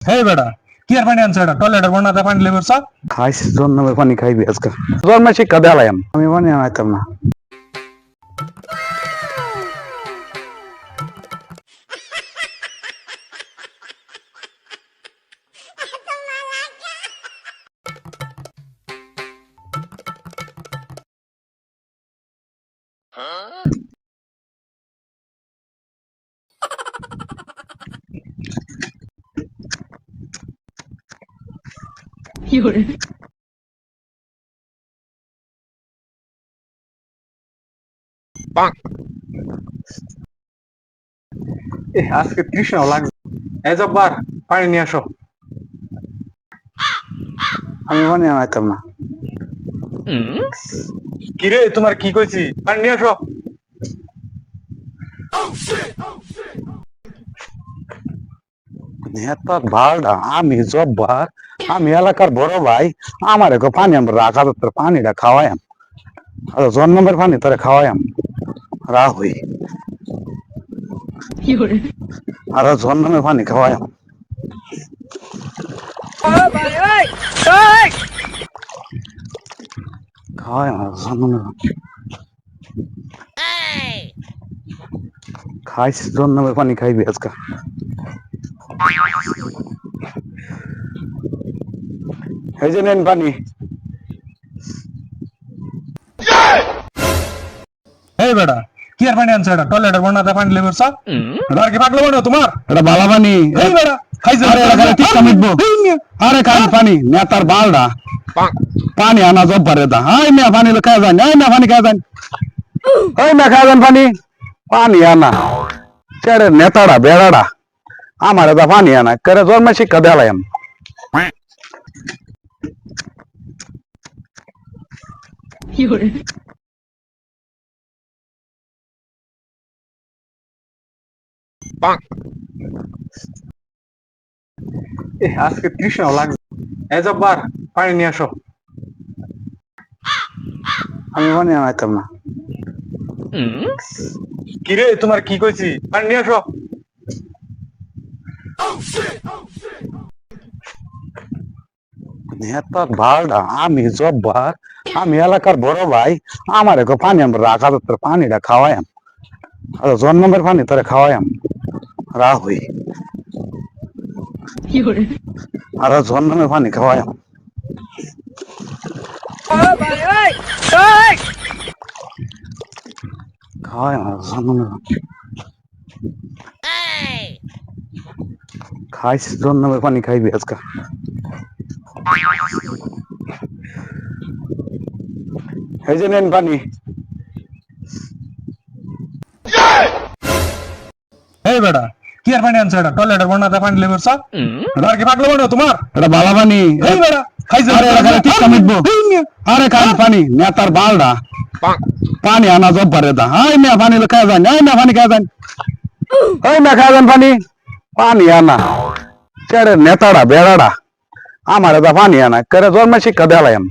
এই বেটা, কি আর পানি আনছে এটা? টয়লেটের বন্যাতে পানি লেবার সব খাইছি জন্মের পানি খাইবি আজকে। জন্মে শিক্ষা দেলাম আমি পানি আনাইতাম না। এ আজকে তৃষ্ণাও লাগছে এই জব্বার পানি নিয়ে আসো। আমি পানি আনাইতাম না। কি রে তোমার কি কইছি? পানি নিয়ে আসো। নেতা ভাড়া আমি জব্বার আমি এলাকার বড় ভাই। আমার একো পানি আমরা রাখা তোর পানিটা খাওয়াইম আর জন্মের পানি তোরে খাওয়াইম রাহুই আর জন্মের পানি খাওয়াইম খাওয়াইম আর জন্মের খাইছি জন্মের পানি খাইবি আজকে। এই যে নেন পানি। এই বেটা কি আর পানি আনছে এটা? টয়লেটের বন্যাতে পানি লেবার সব এটা আর কি পাগলো বানো তোমার? এটা বালা পানি। এই বেটা খাইছে আরে এটা? খালি টিক্কা মিটবো। আরে খালি পানি। নেতার বালডা। পানি আনা জব পারে দা। হাই মে পানি খায় যান। এই মে পানি খায় যান। ওই মে খায় যান পানি। পানি আনা। ছেড়ে নেতাড়া বেড়াড়া। আমার দা পানি আনা করে জন্মে শিক্ষা দেলাম এ আজকে তৃষ্ণাও লাগছে। এই জব্বার পানি নিয়ে আসো। আমি পানি আনাইতাম না। কি রে তোমার কি কইছি? পানি নিয়ে আসো। ভাড়া আমি জব্বার আমি এলাকার বড় ভাই আমার একো পানি আমরা রাখা তোর পানিটা খাওয়াইম আর জন্মের পানি তোরে খাওয়াইম রাহুই। আর জন্মের পানি খাওয়াইম পানি খাইছি জন্মের পানি খাইবি আজকে। এই যে নেন পানি। এই বেটা কি আর পানি আনছে এটা? টয়লেটের বন্যাতে পানি এটা আর কি পাগলো বানো তোমার? এটা বালা পানি। এই বেটা আরে খালি পানি নেতার বালডা। পানি আনা জব পারে দা। হাই মে পানি খায় যান এই মে পানি খায় যান। ওই মে খায় যান পানি। পানি আনা। ছেড়ে নেতাড়া বেড়াড়া আমার দা পানি আনা। করে জন্মে শিক্ষা দেলাম